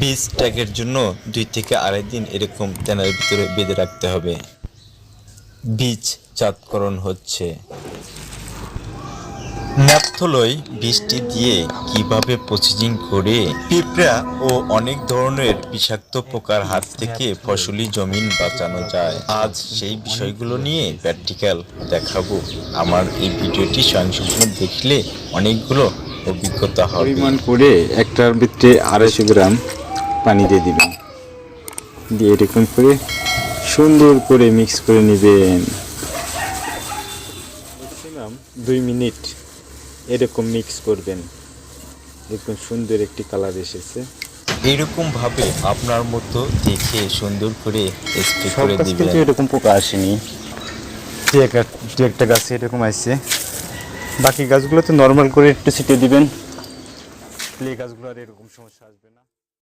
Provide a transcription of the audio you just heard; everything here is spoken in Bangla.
বীজ ট্যাগের জন্য দুই থেকে আড়াই দিন এরকম তেনার ভিতরে বেঁধে রাখতে হবে। বীজ চাঁদকরণ হচ্ছে। ন্যাপথলই বৃষ্টি দিয়ে কীভাবে প্রসেসিং করে পিঁপড়া ও অনেক ধরনের বিষাক্ত পোকার হাত থেকে ফসলি জমিন বাঁচানো যায়। আজ সেই বিষয়গুলো নিয়ে প্র্যাকটিক্যাল দেখাবো। আমার এই ভিডিওটি স্বয়ংসম্পূর্ণ দেখলে অনেকগুলো অভিজ্ঞতা হবে। পরিমাণ করে একটার ভিতরে আড়াইশো গ্রাম পানি দিয়ে দিবেন। দিয়ে এরকম করে সুন্দর করে মিক্স করে নেবেন। ম্যাক্সিমাম দুই মিনিট এরকম মিক্স করবেন। দেখুন সুন্দর একটি কালার এসেছে। এরকম ভাবে আপনার মতো দেখে সুন্দর করে স্প্রে করে দিবেন। এরকম পোকা আসেনি। দু একটা দু একটা গাছে এরকম আসছে। বাকি গাছগুলো তো নর্মাল করে একটু ছিটিয়ে দিবেন। প্লে গাছগুলো আর এরকম সমস্যা আসবে না।